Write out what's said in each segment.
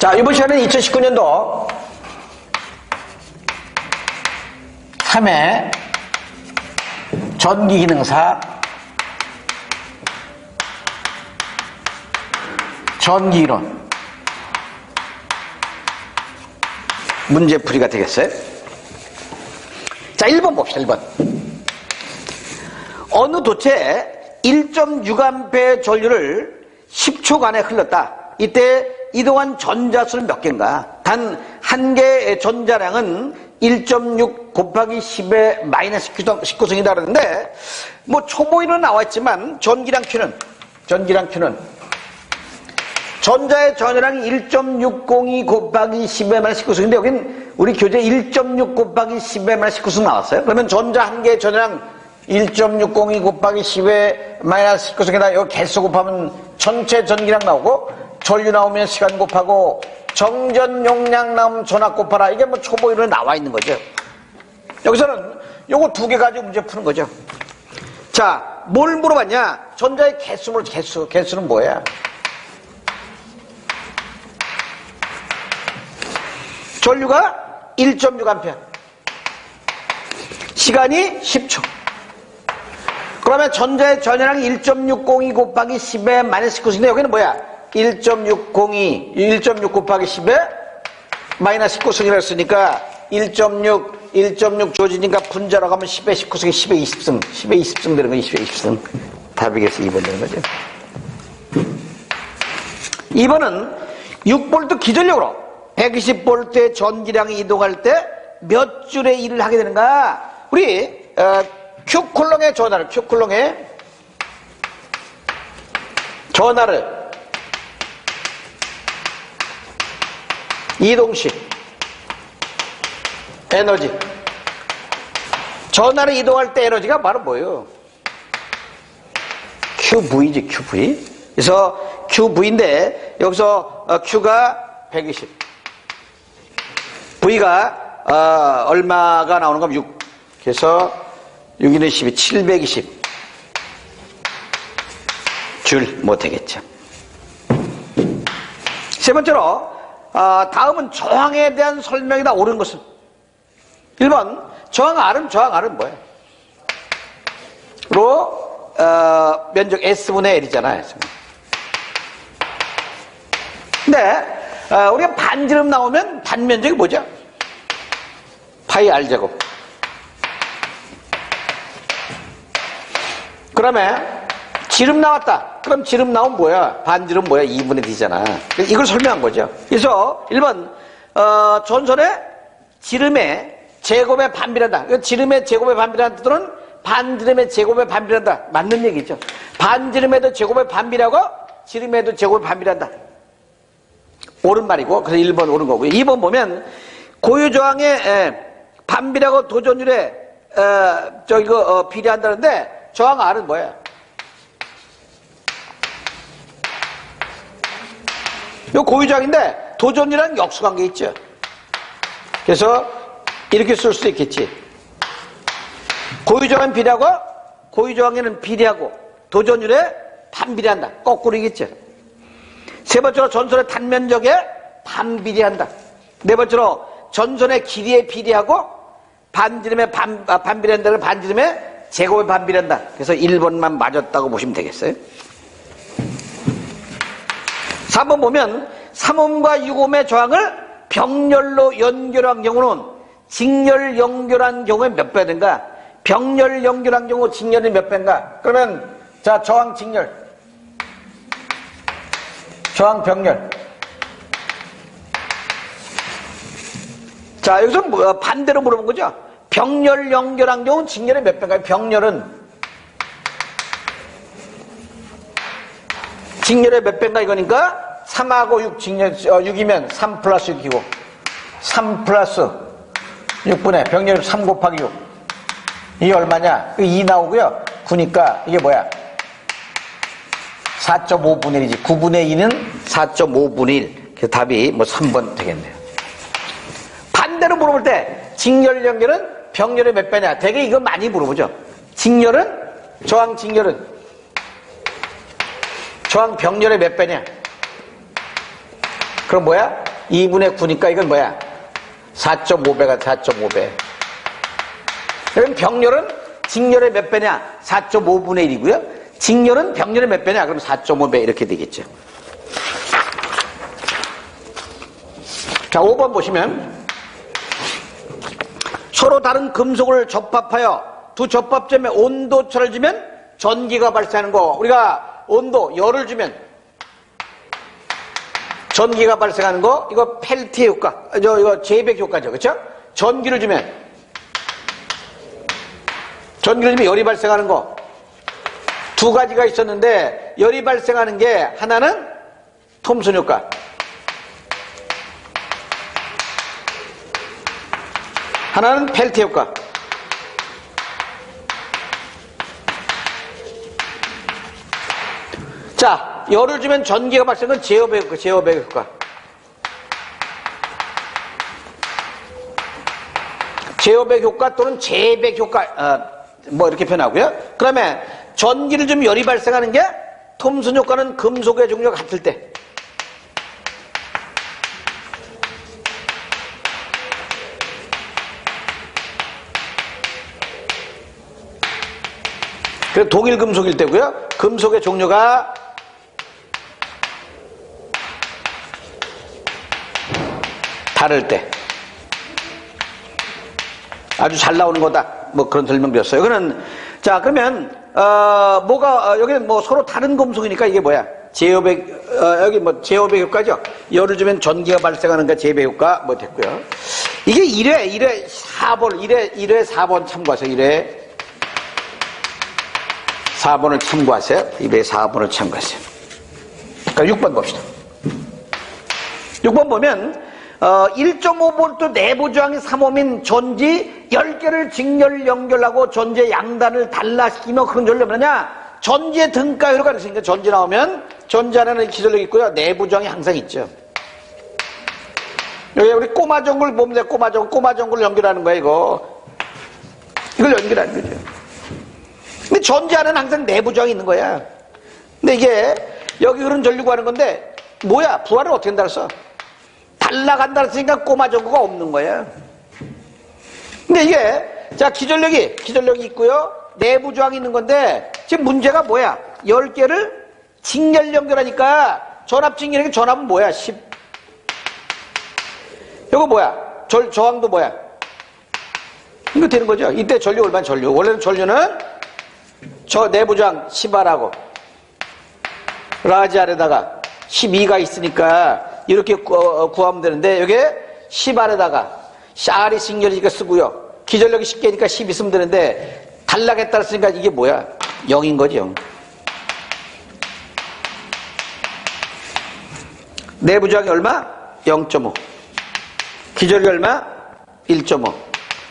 자, 이번 시간은 2019년도 3회 전기기능사 전기이론 문제풀이가 되겠어요? 자, 1번 봅시다, 1번. 어느 도체 1.6A 전류를 10초간에 흘렀다. 이때 이동한 전자수는 몇 개인가? 단 한 개의 전자량은 1.6 곱하기 10의 마이너스 19승이다 그러는데 뭐 초보인은 나왔지만 전기량 Q는 전기량 Q는 전자의 전자량이 1.602 곱하기 10의 마이너스 19승인데 여긴 우리 교재 1.6 곱하기 10의 마이너스 19승 나왔어요. 그러면 전자 한 개의 전자량 1.602 곱하기 10의 마이너스 19승에다 여기 개수 곱하면 전체 전기량 나오고 전류 나오면 시간 곱하고 정전 용량 나오면 전압 곱하라. 이게 뭐 초보 이론에 나와 있는 거죠. 여기서는 요거 두 개 가지고 문제 푸는 거죠. 자, 뭘 물어봤냐? 전자의 개수 물 개수. 개수는 뭐야? 전류가 1.6A. 시간이 10초. 그러면 전자의 전열량이 1.602 곱하기 10의 마이너스 19인데 여기는 뭐야? 1.602, 1.6 곱하기 10의 마이너스 19승이라고 했으니까 1.6, 1.6 조지니까 분자라고 하면 10의 19승이 10의 20승, 10의 20승 되는 거 20의 20승. 답이겠어, 2번 되는 거죠. 2번은 6볼트 기전력으로 120볼트의 전기량이 이동할 때 몇 줄의 일을 하게 되는가? 우리 어, Q쿨롱의 전화를 Q쿨롱의 전화를 이동식. 에너지. 전화를 이동할 때 에너지가 바로 뭐예요? QV지 QV. 그래서 QV인데 여기서 어, Q가 120 V가 어, 얼마가 나오는 건6 그래서 6인의 12 720 줄 못하겠죠. 세 번째로 어, 다음은 저항에 대한 설명이다 옳은 것은 1번 저항 R은 저항 R은 뭐예요? 로 어, 면적 S분의 L이잖아요 근데 어, 우리가 반지름 나오면 반면적이 뭐죠? 파이 R제곱 그러면 지름 나왔다. 그럼 지름 나오면 뭐야? 반지름 뭐야? 2분의 D잖아. 이걸 설명한 거죠. 그래서 1번 어, 전선의 지름의 제곱에 반비한다. 지름의 제곱에 반비라는 뜻은 반지름의 제곱에 반비한다. 맞는 얘기죠. 반지름에도 제곱에 반비라고 지름에도 제곱에 반비한다. 옳은 말이고 그래서 1번 옳은 거고요. 2번 보면 고유저항의 반비라고 도전율에 어, 저기 그 어, 비례한다는데 저항 R은 뭐예 요? 요 고유저항인데 도전이라는 역수관계 있죠. 그래서 이렇게 쓸 수도 있겠지. 고유저항은 비례하고 고유저항에는 비례하고 도전율에 반비례한다. 거꾸로이겠죠. 세 번째로 전선의 단면적에 반비례한다. 네 번째로 전선의 길이에 비례하고 반지름에 반, 아, 반비례한다는 반지름에 제곱에 반비례한다. 그래서 1번만 맞았다고 보시면 되겠어요. 3번 보면 3옴과 6옴의 저항을 병렬로 연결한 경우는 직렬 연결한 경우에 몇 배인가? 병렬 연결한 경우 직렬이 몇 배인가? 그러면 자 저항 직렬 저항 병렬 자 여기서 뭐, 반대로 물어본 거죠. 병렬 연결한 경우 직렬이 몇 배인가요? 병렬은 직렬의 몇 배인가 이거니까? 3하고 6 직렬, 어, 6이면 3 플러스 6이고. 3 플러스 6분의 병렬 3 곱하기 6 이게 얼마냐? 2 나오고요. 9니까 이게 뭐야? 4.5분의 1이지. 9분의 2는 4.5분의 1 그래서 답이 뭐 3번 되겠네요. 반대로 물어볼 때 직렬 연결은 병렬의 몇 배냐? 되게 이거 많이 물어보죠. 직렬은 저항 직렬은 저항 병렬의 몇 배냐? 그럼 뭐야? 2분의 9니까 이건 뭐야? 4.5배가 4.5배. 그럼 병렬은 직렬의 몇 배냐? 4.5분의 1이고요. 직렬은 병렬의 몇 배냐? 그럼 4.5배 이렇게 되겠죠. 자, 5번 보시면 서로 다른 금속을 접합하여 두 접합점에 온도차를 주면 전기가 발생하는 거. 우리가 온도, 열을 주면 전기가 발생하는 거, 이거 펠티 효과, 저, 이거 재백 효과죠. 그쵸? 전기를 주면, 전기를 주면 열이 발생하는 거. 두 가지가 있었는데, 열이 발생하는 게 하나는 톰슨 효과. 하나는 펠티 효과. 자, 열을 주면 전기가 발생은 제어백 효과, 제어백 효과. 제어백 효과 또는 재백 효과, 어, 뭐 이렇게 표현하고요. 그러면 전기를 주면 열이 발생하는 게 톰슨 효과는 금속의 종류가 같을 때. 그 동일 금속일 때고요. 금속의 종류가 다를 때 아주 잘 나오는 거다. 뭐 그런 설명 드렸어요. 이거는 자 그러면 어, 뭐가 어, 여기는 뭐 서로 다른 금속이니까 이게 뭐야? 제어백 어, 여기 뭐 제어백 효과죠. 열을 주면 전기가 발생하는 거 제배 효과 뭐 됐고요. 이게 1회 1회 4번 1회 1회 4번 참고하세요. 1회 4번을 참고하세요. 2회 4번을 참고하세요. 그러니까 6번 봅시다. 6번 보면 어, 1.5V 내부 저항이 3옴인 전지 10개를 직렬 연결하고 전지의 양단을 달라시키며 전를 뭐냐 전지의 등가율을 가르치니까 전지 나오면 전지 안에는 기절력 있고요. 내부 저항이 항상 있죠. 여기 우리 꼬마 전구를 보면 돼. 꼬마 전구, 꼬마 전구를 연결하는 거야, 이거. 이걸 연결하는 거죠. 근데 전지 안에는 항상 내부 저항이 있는 거야. 근데 이게 여기 흐른 전류가 하는 건데 뭐야? 부하를 어떻게 한다 그랬어? 달라간다 그랬으니까 꼬마 전구가 없는 거야. 근데 이게 자 기전력이 기전력이 있고요. 내부 저항이 있는 건데 지금 문제가 뭐야? 10개를 직렬 연결하니까 전압 직렬이 전압은 뭐야? 10. 이거 뭐야? 절, 저항도 뭐야? 이거 되는 거죠. 이때 전류 얼마나 전류? 원래는 전류는 저 내부 저항 10R하고 라지 R에다가 12가 있으니까 이렇게 구, 어, 구하면 되는데 여기에 10R에다가 R이 직렬이니까 쓰고요. 기전력이 10개니까 12 쓰면 되는데 단락에 따랐으니까 이게 뭐야? 0인 거지 0. 내부 저항이 얼마? 0.5. 기절이 얼마? 1.5.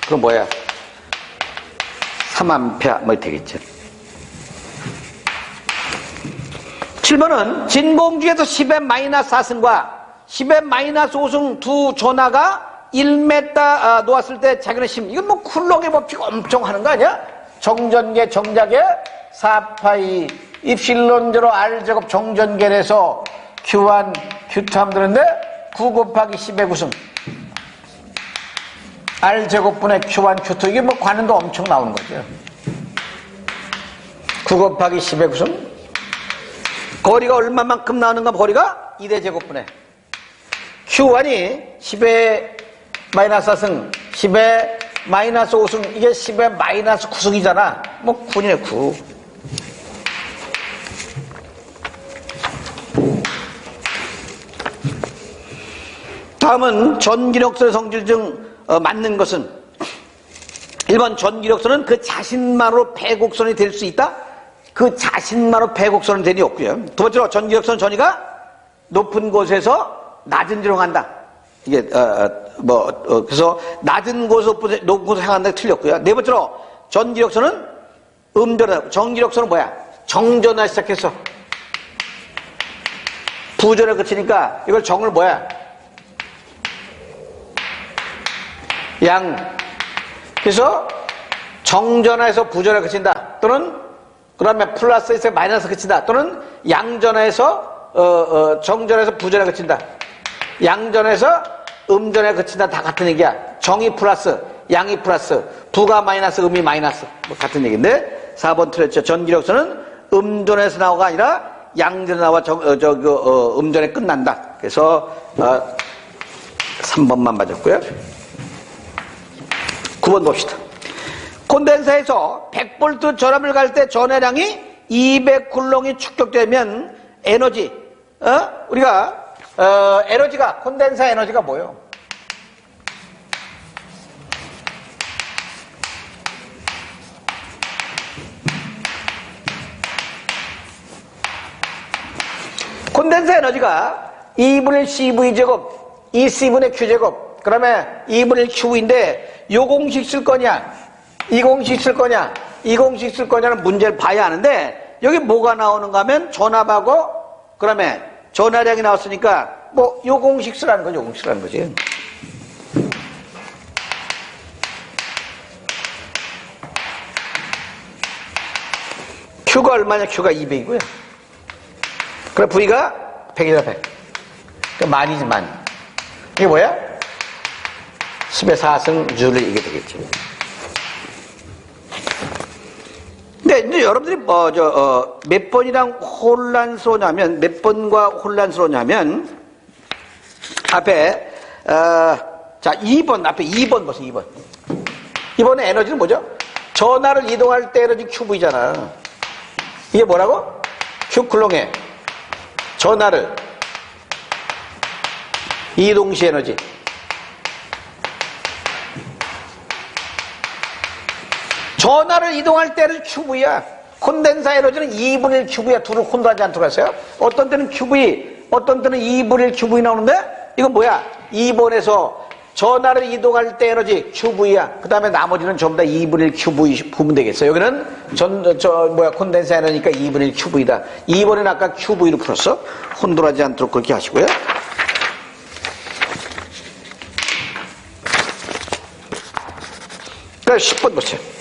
그럼 뭐야? 3A 뭐 되겠죠. 7번은 진공주에서 10의 마이너스 4승과 10의 마이너스 5승 두 전하가 1m 아, 놓았을 때 자기는 10. 이건 뭐 쿨록의 법칙 엄청 하는 거 아니야? 정전계 정작에 4파이 입실론제로 R제곱 정전계에서 Q1, Q2 하면 되는데 9 곱하기 10의 9승 R제곱분의 Q1, Q2 이게 뭐 관련도 엄청 나오는 거죠. 9 곱하기 10의 9승 거리가 얼마만큼 나오는가 거리가 2대 제곱분의 Q1이 10의 마이너스 4승 10의 마이너스 5승 이게 10의 마이너스 9승이잖아 뭐 9이네 9 다음은 전기력선의 성질 중 어, 맞는 것은 1번 전기력선은 그 자신만으로 배곡선이 될 수 있다? 그 자신만으로 배곡선은 되니 없고요. 두 번째로 전기력선 전이가 높은 곳에서 낮은 데로 간다. 이게 어, 어, 뭐 어, 그래서 낮은 곳에서 높은 곳으로 향한다 틀렸고요. 네 번째로 전기력선은 음변화, 전기력선은 뭐야? 정전화 시작해서 부전에 그치니까 이걸 정을 뭐야? 양. 그래서 정전화에서 부전에 그친다. 또는 그러면 플러스에서 마이너스 그친다. 또는 양전화에서 어, 어, 정전에서 부전에 그친다. 양전에서 음전에 그친다 다 같은 얘기야. 정이 플러스, 양이 플러스, 부가 마이너스, 음이 마이너스. 뭐 같은 얘기인데 4번 틀렸죠. 전기력서는 음전에서 나오가 아니라 양전에 나와 정, 어, 저, 그, 어, 음전에 끝난다. 그래서 어, 3번만 맞았고요. 9번 봅시다. 콘덴서에서 100V 전압을 갈 때 전해량이 200쿨롱이 축적되면 에너지, 어? 우리가, 어, 에너지가, 콘덴서 에너지가 뭐예요? 콘덴서 에너지가 2분의 CV제곱, 2C분의 Q제곱, 그러면 2분의 QV인데, 요 공식 쓸 거냐, 이 공식 쓸 거냐, 이 공식 쓸 거냐는 문제를 봐야 하는데, 여기 뭐가 나오는가 하면 전압하고, 그러면 전화량이 나왔으니까, 뭐, 요 공식 쓰라는 거죠, 요 공식 쓰라는 거지. Q가 얼마냐? Q가 200이고요. 그래 V가 100이다 100. 그 만이지 만. 이게 뭐야? 10의 4승 주를 이게 되겠죠. 근데 이제 여러분들이 뭐, 저, 어, 몇 번이랑 혼란스러우냐면, 몇 번과 혼란스러우냐면, 앞에, 어, 자, 2번, 앞에 2번 보세요, 2번. 2번의 에너지는 뭐죠? 전화를 이동할 때 에너지 QV잖아. 이게 뭐라고? Q쿨롱에 전화를 이동시 에너지 전화를 이동할 때는 큐브야 콘덴사 에너지는 2분의 1 큐브야 둘을 혼동하지 않도록 하세요. 어떤 때는 큐브이 어떤 때는 2분의 1 큐브이 나오는데 이건 뭐야? 2번에서 전화를 이동할 때 에너지 큐브이야 그 다음에 나머지는 전부 다 2분의 1 큐브이 부으면 되겠어 여기는 전, 저, 뭐야? 콘덴사 에너지니까 2분의 1 큐브이다. 2번에는 아까 큐브이로 풀었어. 혼돈하지 않도록 그렇게 하시고요. 그 10번 보세요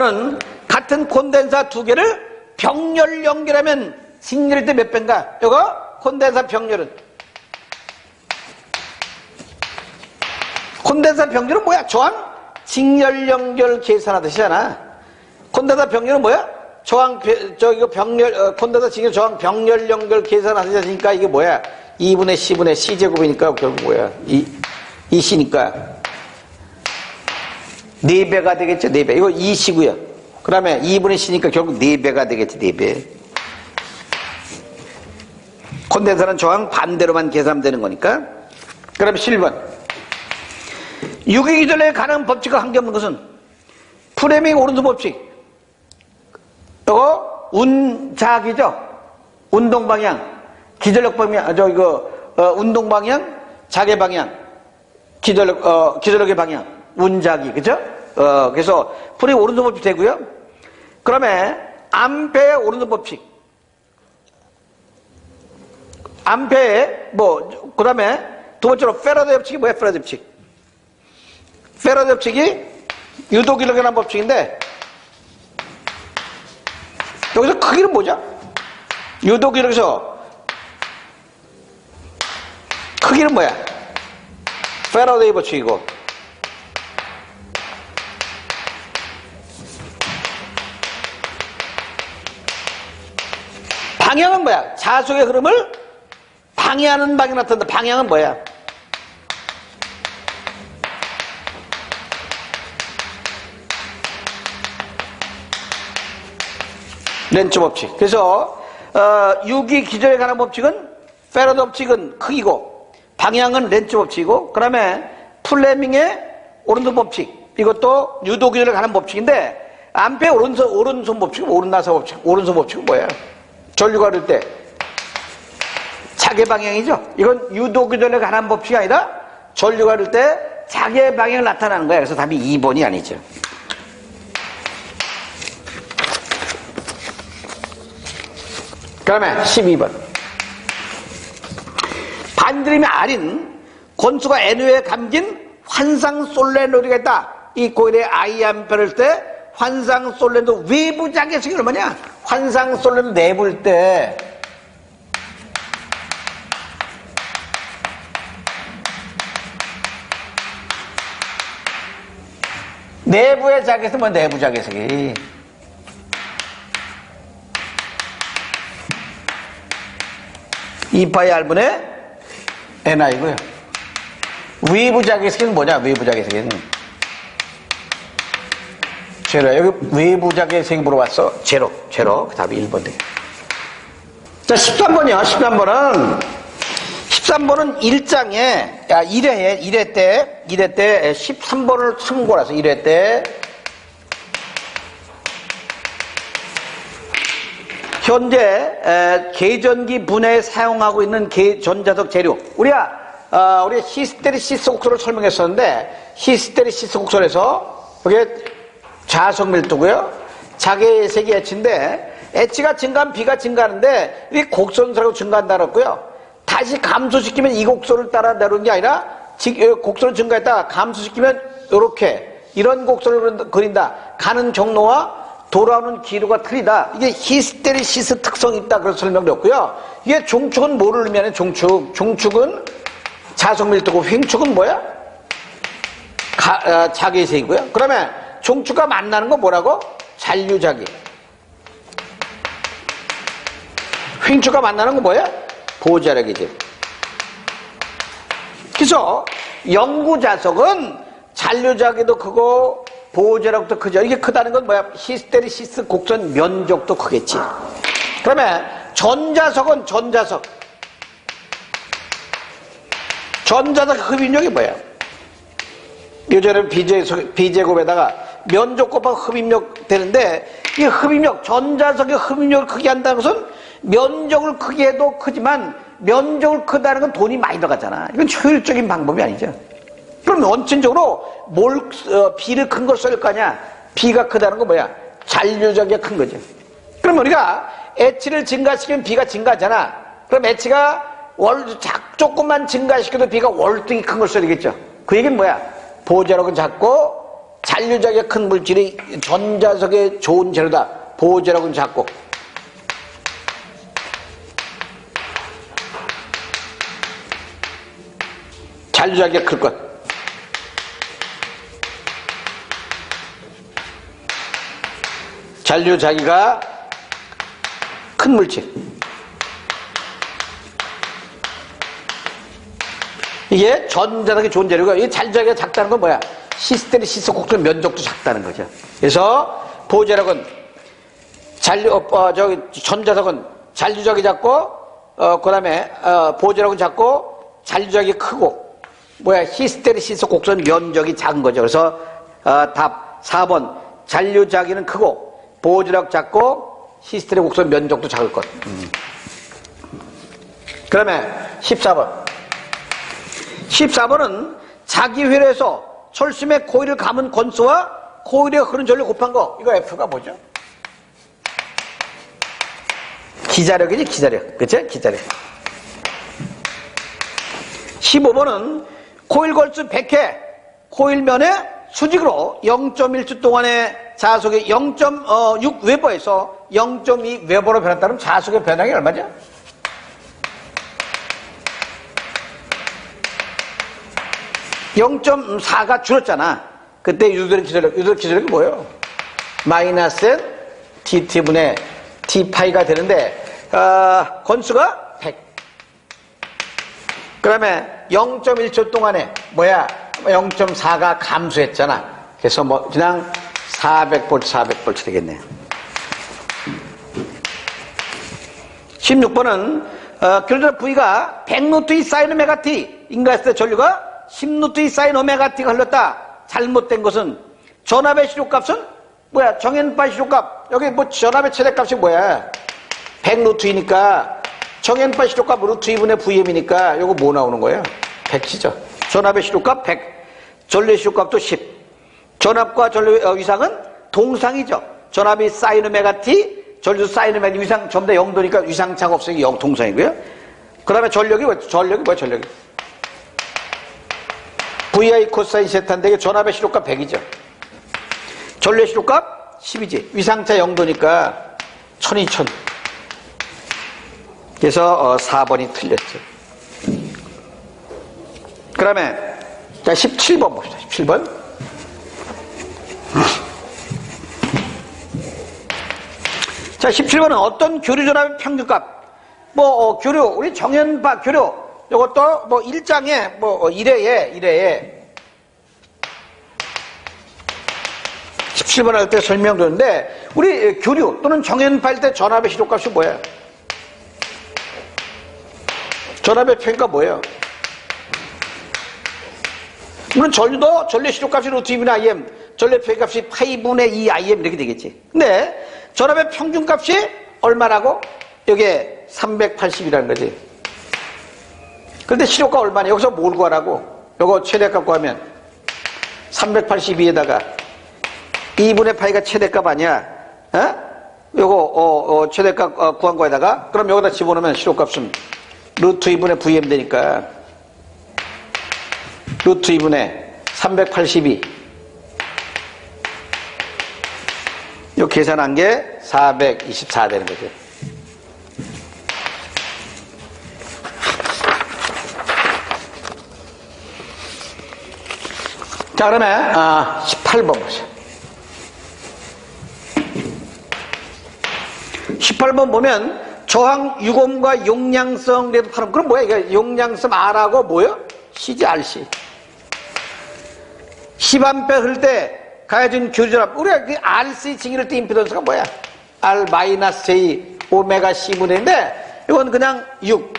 10번은 같은 콘덴사 두 개를 병렬 연결하면 직렬일 때 몇 배인가? 이거 콘덴사 병렬은 콘덴사 병렬은 뭐야? 저항 직렬 연결 계산하듯이잖아. 콘덴사 병렬은 뭐야? 저항 배- 저 이거 병렬 어, 콘덴사 직렬 저항 병렬 연결 계산하듯이니까 이게 뭐야? 2분의 C분의 C 제곱이니까 결국 뭐야? 이 2C니까 4배가 되겠죠, 4배. 이거 2시고요. 그 다음에 2분의 C니까 결국 4배가 되겠지, 4배. 콘덴서는 저항 반대로만 계산하면 되는 거니까. 그럼 7번. 유기기전에 가는 법칙과 관계없는 것은 프레밍 오른손 법칙. 이거 운자기죠? 운동 방향. 기전력 방향, 아, 저, 이거, 어, 운동 방향, 자개 방향. 기전력, 어, 기전력의 방향. 운자기, 그죠? 어, 그래서 프레밍 오른손 법칙 되고요. 그다음에 암페의 오른손 법칙. 암페의 뭐 그다음에 두 번째로 페라데 법칙이 뭐야? 페라데 법칙. 페라데 법칙이 유도기력에 관한 법칙인데 여기서 크기는 뭐죠? 유도기력에서 크기는 뭐야? 페라데이 법칙이고 방향은 뭐야? 자속의 흐름을 방해하는 방향이 나타난다. 방향은 뭐야? 렌츠 법칙. 그래서 어, 유기 기절에 관한 법칙은 페러드 법칙은 크기고 방향은 렌츠 법칙이고 그다음에 플레밍의 오른손 법칙 이것도 유도 기절에 관한 법칙인데 암페 오른손 오른손 법칙은 오른나사 법칙 오른손 법칙은 뭐야? 전류가 흐를 때 자개 방향이죠. 이건 유도 기절에 관한 법칙이 아니라 전류가 흐를 때 자개 방향을 나타나는 거야. 그래서 답이 2번이 아니죠. 그다음에 12번. 반지름이 R인 권수가 N우에 감긴 환상 솔레놀이가 있다. 이 고일의 I암페를 때 환상 솔레노 외부 자개성이 얼마냐? 환상 솔로 내볼 때 내부의 자기에서 뭐 내부 자기석이 이파의 알분의 에나이고요. 위부 자기석은 뭐냐? 위부 자기에서기는 제로. 여기 외부 자기석이 물어봤어. 제로. 제로. 그 답이 1번 되겠다. 자, 13번이요. 13번은 13번은 1장에 야, 1회에 1회 때 1회 때 13번을 참고라서 1회 때 현재 에, 계전기 분해에 사용하고 있는 계- 전자석 재료 우리가 어, 우리 히스테리시스 곡소를 설명했었는데 히스테리시스 곡소에서 이게 자석 밀도고요 자개색이 엣지인데 엣지가 증가하면 비가 증가하는데 이 곡선사로 증가한다 그랬고요 다시 감소시키면 이 곡선을 따라 내려오는 게 아니라 지- 어, 곡선을 증가했다가 감소시키면 이렇게 이런 곡선을 그린다 가는 경로와 돌아오는 기로가 틀리다. 이게 히스테리시스 특성이 있다. 그래서 설명드렸고요. 이게 종축은 뭐를 의미하는 종축? 종축은 자석밀도고 횡축은 뭐야? 가, 어, 자기색이고요. 그러면 종축과 만나는 거 뭐라고? 잔류자기. 횡축과 만나는 거 뭐야? 보자력이지. 그래서 영구자석은 잔류자기도 크고 보호제력도 크죠. 이게 크다는 건 뭐야? 히스테리시스 곡선 면적도 크겠지. 그러면 전자석은 전자석. 전자석 흡입력이 뭐야? 비제석, 비제곱에다가 면적 곱하고 흡입력 되는데 이 흡입력, 전자석의 흡입력을 크게 한다는 것은 면적을 크게 해도 크지만 면적을 크다는 건 돈이 많이 들어가잖아. 이건 효율적인 방법이 아니죠. 그럼 원천적으로 뭘, 어, 비를 큰 걸 쓸 거냐? 비가 크다는 건 뭐야? 잔류적이 큰 거죠. 그럼 우리가 H를 증가시키면 비가 증가하잖아. 그럼 H가 월, 작, 조금만 증가시켜도 비가 월등히 큰 걸 써야 되겠죠. 그 얘기는 뭐야? 보호자력은 작고 잔류적이 큰 물질이 전자석에 좋은 재료다. 보호자력은 작고. 잔류적이 클 것. 잔류 자기가 큰 물질. 이게 전자석이 좋은 재료가 이 잔자기가 작다는 건 뭐야? 시스테리시스 곡선 면적도 작다는 거죠. 그래서 보호자력은 잔류 어, 어, 저기 전자석은 잔류적이 작고 어, 그다음에 어, 보호자력은 작고 잔류적이 크고 뭐야 히스테리시스 곡선 면적이 작은 거죠. 그래서 어, 답 4번 잔류자기는 크고 보호자력 작고 히스테리 곡선 면적도 작을 것. 음. 그러면 14번. 14번은 자기 회로에서 철심의 코일을 감은 건수와 코일에 흐른 전류 곱한 거. 이거 F가 뭐죠? 기자력이지, 기자력. 그치? 기자력. 15번은 코일 걸수 100회, 코일면에 수직으로 0.1초 동안의 자속이 0.6 웨버에서 0.2 웨버로 변했다면 자속의 변화가 얼마죠? (0.4가) 줄었잖아. 그때 유도력 기술력 유도력 기술력이 뭐예요? 마이너스 dt분의 d파이가 되는데 어, 건수가 100 그다음에 0.1초 동안에 뭐야? 0.4가 감소했잖아. 그래서 뭐 그냥 400V 400V 되겠네. 16번은 어, 결정 V가 100루트의 사인 오메가 T 인가했을 때 전류가 10루트의 사인 오메가 T가 흘렀다. 잘못된 것은 전압의 시료값은 뭐야? 정연파 시료값. 여기 뭐 전압의 최대값이 뭐야? 100루트이니까 정연파 시료값 루트 2분의 VM이니까 요거 뭐 나오는 거예요? 100이죠. 전압의 시료값 100 전류의 시료값도 10 전압과 전류 어, 위상은 동상이죠. 전압이 사인 오메가 T 전류 사인 오메가 위상 전부 다 0도니까 위상 차가 없으니까 0 동상이고요. 그 다음에 전력이 뭐 전력이 뭐야 전력이 VI 코사인 세타인데 이게 전압의 시료값 100이죠 전류의 시료값 10이지 위상차 0도니까 1000, 2000 그래서 어, 4번이 틀렸죠. 그 다음에 자 17번 봅시다. 17번 자, 17번은 어떤 교류 전압의 평균값? 뭐, 어, 교류, 우리 정연파 교류, 요것도 뭐 1장에 뭐 1회에, 1회에 17번 할 때 설명드렸는데, 우리 교류 또는 정연파일 때 전압의 시료값이 뭐예요? 전압의 평균값 뭐예요? 물론 전류도 전류 시료값이 루트 2분의 IM, 전류 평균값이 파이분의 2 IM 이렇게 되겠지. 근데 전압의 평균값이 얼마라고? 이게 380이라는 거지. 그런데 시료가 얼마냐? 여기서 뭘 구하라고? 요거 최대값 구하면 382에다가 2분의 파이가 최대값 아니야? 어? 요거 어, 어, 최대값 어, 구한 거에다가 그럼 여기다 집어넣으면 시료값은 루트 2분의 VM 되니까 루트 2분의 382. 요 계산한 게 424 되는 거죠. 자, 그러면, 아, 18번 보세요. 18번 보면, 저항 유공과 용량성 레드 파름. 그럼 뭐야? 이게 용량성 R하고 뭐요? CG RC. 10A 흘 때 가해진 교류전압. 우리가 그 RC 징이를 때 임피던스가 뭐야? R 마이너스 J 오메가 C분인데, 이건 그냥 6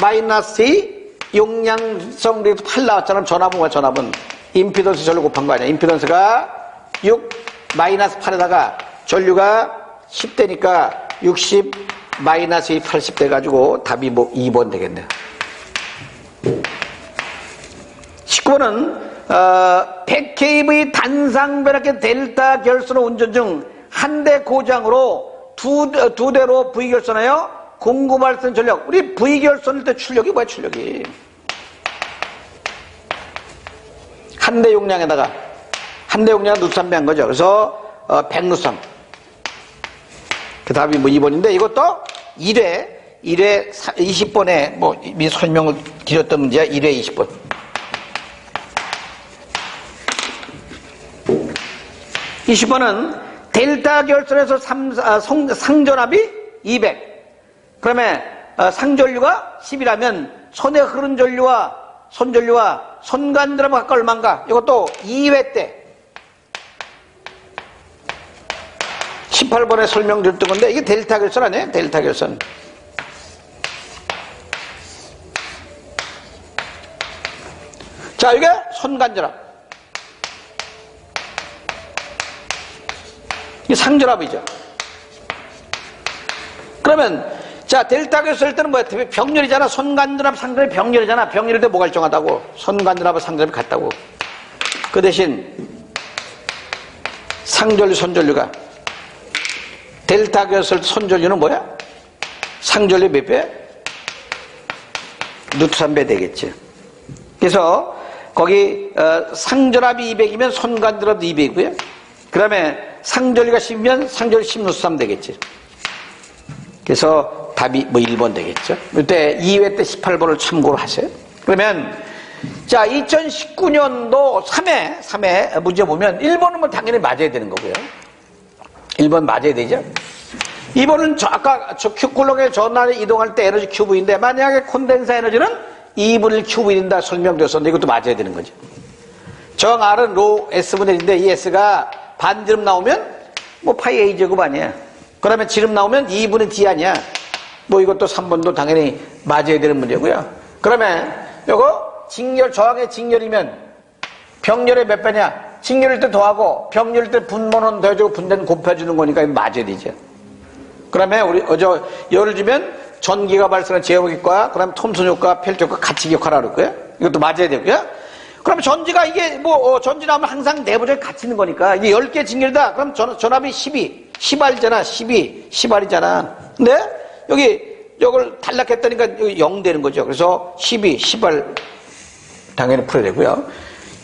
마이너스 J 용량성 레드 8 나왔잖아. 전압은 뭐야? 전압은. 임피던스 전류 곱한 거 아니야. 임피던스가 6 마이너스 8에다가 전류가 10대니까 60 마이너스 2 80 돼가지고 답이 뭐 2번 되겠네요. 19번은 어, 100kV 단상 변압기 델타 결선 운전 중 한 대 고장으로 두, 두 대로 V결선하여 공구 발생 전력. 우리 V결선일 때 출력이 뭐야 출력이. 한 대 용량에다가 한 대 용량 누삼배 한 거죠. 그래서 어, 100누삼. 그 답이 뭐 2번인데 이것도 1회 1회 20번에 뭐 이미 설명을 드렸던 문제야 1회 20번. 20번은 델타 결선에서 삼, 아, 성, 상전압이 200. 그러면 어, 상전류가 10이라면 손에 흐른 전류와 손전류와 손간전압 각각 얼마인가? 이것도 2회 때 18번에 설명드렸던 건데 이게 델타 결선 아니에요? 델타 결선. 자, 이게 손간전압. 이게 상전압이죠. 그러면 자 델타 결선일 때는 뭐야? 병렬이잖아. 손간전압 상전압이 병렬이잖아. 병렬일 때 뭐가 일정하다고? 손간전압과 상전압이 같다고. 그 대신 상전류, 손전류가 델타 결선 손전류는 뭐야? 상전류 몇 배? 루트 3배 되겠죠. 그래서 거기 어, 상전압이 200이면 손간전압도 200이고요. 그 다음에 상전류가 10이면 상전류 10 루트 3 되겠지. 그래서 답이 뭐 1번 되겠죠. 이때 2회 때 18번을 참고로 하세요. 그러면 자 2019년도 3회 3회 문제 보면 1번은 뭐 당연히 맞아야 되는 거고요. 1번 맞아야 되죠. 2번은 저 아까 저 큐쿨럭의 전환에 이동할 때 에너지 큐브인데 만약에 콘덴사 에너지는 2분의 1 큐브인다 설명드렸었는데 이것도 맞아야 되는 거죠. 정 R은 로 S분의 1인데 이 S가 반지름 나오면 뭐 파이 A 제곱 아니야. 그 다음에 지름 나오면 2분의 D 아니야. 뭐 이것도 3번도 당연히 맞아야 되는 문제고요. 그러면 요거 직렬, 저항의 직렬이면 병렬의 몇 배냐? 직렬일 때 더하고 병렬일 때 분모는 더해주고 분대는 곱해주는 거니까 맞아야 되죠. 그러면 우리 어저 예를 들면 전기가 발생한 제어기과 그다음 톰슨 효과, 펠트 효과 같이 할 거예요. 이것도 맞아야 되고요. 그럼 전지가 이게 뭐 어, 전지 나오면 항상 내부적이 같이 있는 거니까 이게 10개 직렬이다. 그럼 전, 전압이 12, 10알이잖아. 12, 10알이잖아. 근데 여기 이걸 탈락했다니까 여기 0 되는 거죠. 그래서 12, 10알 당연히 풀어야 되고요.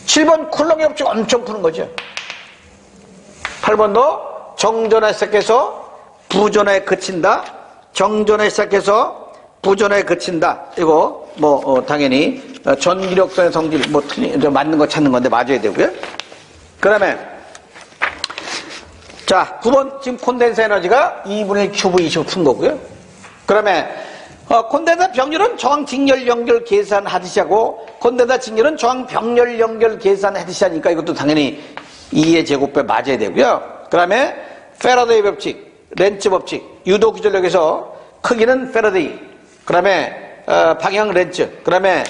7번 쿨럼의 법칙 엄청 푸는 거죠. 8번도 정전에 시작해서 부전에 그친다. 정전에 시작해서 부전에 그친다. 이거 뭐 어, 당연히 전기력선의 성질 뭐 틀린 저 맞는 거 찾는 건데 맞아야 되고요. 그다음에 자, 9번 지금 콘덴서 에너지가 2분의 1 큐브 20을 푼 거고요. 그다음에 어, 콘덴서 병렬은 저항 직렬 연결 계산 하듯이 하고 콘덴서 직렬은 저항 병렬 연결 계산 하듯이 하니까 이것도 당연히 2의 제곱배 맞아야 되고요. 그다음에 페라데이 법칙, 렌츠 법칙, 유도 기전력에서 크기는 페라데이, 그다음에 어, 방향 렌츠, 그다음에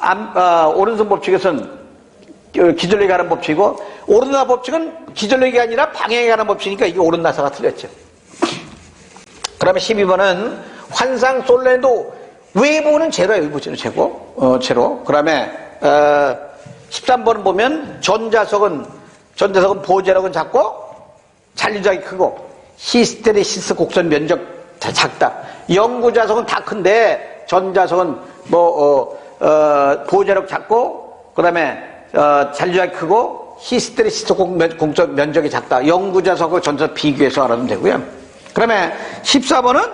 암- 어, 오른손 법칙에서는 그 기전력에 관한 법칙이고 오른나 법칙은 기전력이 아니라 방향에 관한 법칙이니까 이게 오른나사가 틀렸죠. 그다음에 12번은 환상 솔레도 외부는 제로예요. 외부는 제고. 어, 제로. 그다음에 어, 13번은 보면 전자석은 전자석은 보제력은 작고 잔류작이 크고 히스테리시스 곡선 면적 다 작다. 영구자석은 다 큰데 전자석은 뭐 어, 어, 보제력 작고 그다음에 어, 잔류작이 크고 히스테리시스 공적 면적이 작다. 영구자석과 전자 비교해서 알아두면 되고요. 그다음에 14번은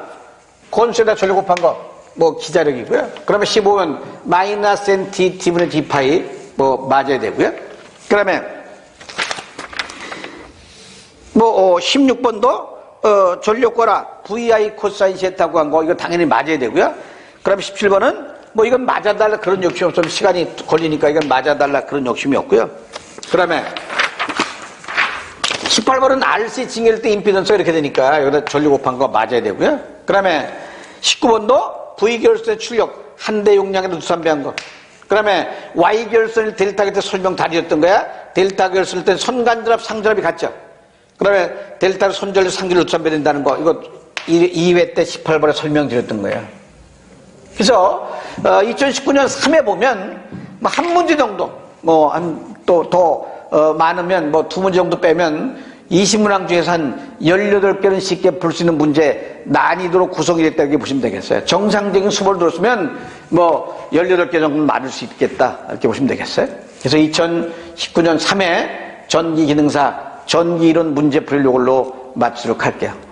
콘세다 전류 곱한 거, 뭐 기자력이고요. 그러면 15번 마이너스 n t t분의 d 파이 뭐 맞아야 되고요. 그다음에 뭐 16번도 어, 전력거라 vi 코사인 세타고 한 거 이거 당연히 맞아야 되고요. 그다음에 17번은 뭐 이건 맞아달라 그런 욕심 없으면 시간이 걸리니까 이건 맞아달라 그런 욕심이 없고요. 그 다음에 18번은 RC 징일 때 임피던스가 이렇게 되니까 여기다 전류 곱한 거 맞아야 되고요. 그 다음에 19번도 V결선의 출력 한 대 용량에도 두산배한 거. 그 다음에 Y결선을 델타 때 설명 다 드렸던 거야. 델타 결선일 때 선간전압, 상전압이 같죠. 그 다음에 델타를 손절로 상절로 두산배 된다는 거. 이거 2회 때 18번에 설명드렸던 거예요. 그래서 2019년 3회 보면 뭐한 문제 정도 뭐한또더 많으면 뭐 두 문제 정도 빼면 20문항 중에서 한 18개는 쉽게 풀 수 있는 문제 난이도로 구성이 됐다 이렇게 보시면 되겠어요. 정상적인 수업을 들었으면 뭐 18개 정도는 맞을 수 있겠다 이렇게 보시면 되겠어요. 그래서 2019년 3회 전기 기능사 전기 이론 문제 풀려고 맞추도록 할게요.